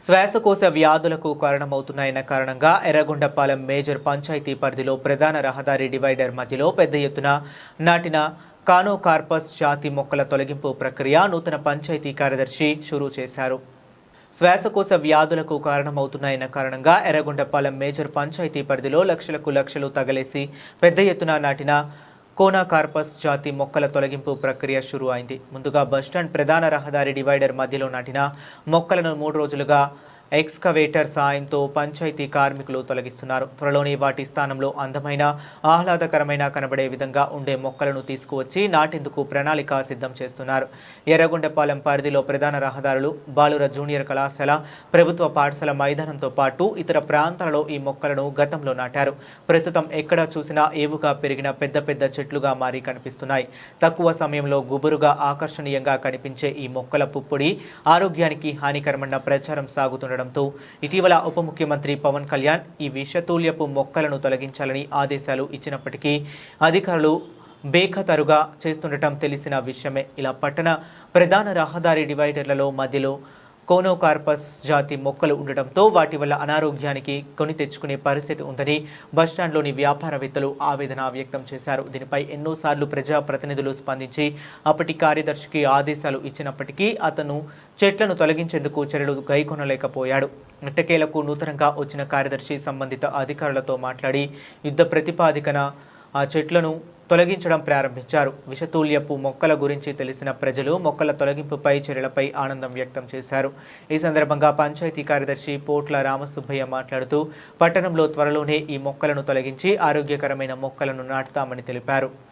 శ్వాసకోశ వ్యాధులకు కారణమవుతున్నాయన్న కారణంగా ఎర్రగొండపాలెం మేజర్ పంచాయతీ పరిధిలో ప్రధాన రహదారి డివైడర్ మధ్యలో పెద్ద ఎత్తున నాటిన కానోకార్పస్ జాతి మొక్కల తొలగింపు ప్రక్రియ నూతన పంచాయతీ కార్యదర్శి షురూ చేశారు. శ్వాసకోశ వ్యాధులకు కారణమవుతున్నాయన్న కారణంగా ఎర్రగొండపాలెం మేజర్ పంచాయతీ పరిధిలో లక్షలకు లక్షలు తగలేసి పెద్ద ఎత్తున నాటిన కోనాకార్పస్ జాతి మొక్కల తొలగింపు ప్రక్రియ షురు అయింది. ముందుగా బస్టాండ్ ప్రధాన రహదారి డివైడర్ మధ్యలో నాటిన మొక్కలను మూడు రోజులుగా ఎక్స్కవేటర్ సాయంతో పంచాయతీ కార్మికులు తొలగిస్తున్నారు. త్వరలోనే వాటి స్థానంలో అందమైన ఆహ్లాదకరమైన కనబడే విధంగా ఉండే మొక్కలను తీసుకువచ్చి నాటేందుకు ప్రణాళిక సిద్ధం చేస్తున్నారు. ఎర్రగొండపాలెం పరిధిలో ప్రధాన రహదారులు బాలుర జూనియర్ కళాశాల ప్రభుత్వ పాఠశాల మైదానంతో పాటు ఇతర ప్రాంతాలలో ఈ మొక్కలను గతంలో నాటారు. ప్రస్తుతం ఎక్కడ చూసినా ఏవుగా పెరిగిన పెద్ద పెద్ద చెట్లుగా మారి కనిపిస్తున్నాయి. తక్కువ సమయంలో గుబురుగా ఆకర్షణీయంగా కనిపించే ఈ మొక్కల పుప్పొడి ఆరోగ్యానికి హానికరమన్న ప్రచారం సాగుతుండటంతో ఇటీవల ఉప ముఖ్యమంత్రి పవన్ కళ్యాణ్ ఈ విషతుల్యపు మొక్కలను తొలగించాలని ఆదేశాలు ఇచ్చినప్పటికీ అధికారులు బేఖతరుగా చేస్తుండటం తెలిసిన విషయమే. ఇలా పట్టణ ప్రధాన రహదారి డివైడర్లలో మధ్యలో కోనోకార్పస్ జాతి మొక్కలు ఉండటంతో వాటి వల్ల అనారోగ్యానికి కొని తెచ్చుకునే పరిస్థితి ఉందని బస్టాండ్లోని వ్యాపారవేత్తలు ఆవేదన వ్యక్తం చేశారు. దీనిపై ఎన్నోసార్లు ప్రజాప్రతినిధులు స్పందించి అప్పటి కార్యదర్శికి ఆదేశాలు ఇచ్చినప్పటికీ అతను చెట్లను తొలగించేందుకు చర్యలు గైకొనలేకపోయాడు ఎట్టకేలకు నూతనంగా వచ్చిన కార్యదర్శి సంబంధిత అధికారులతో మాట్లాడి యుద్ధ ప్రతిపాదికన ఆ చెట్లను తొలగించడం ప్రారంభించారు. విషతూల్యపు మొక్కల గురించి తెలిసిన ప్రజలు మొక్కల తొలగింపుపై చర్యలపై ఆనందం వ్యక్తం చేశారు. ఈ సందర్భంగా పంచాయతీ కార్యదర్శి పోట్ల రామసుబ్బయ్య మాట్లాడుతూ పట్టణంలో త్వరలోనే ఈ మొక్కలను తొలగించి ఆరోగ్యకరమైన మొక్కలను నాటుతామని తెలిపారు.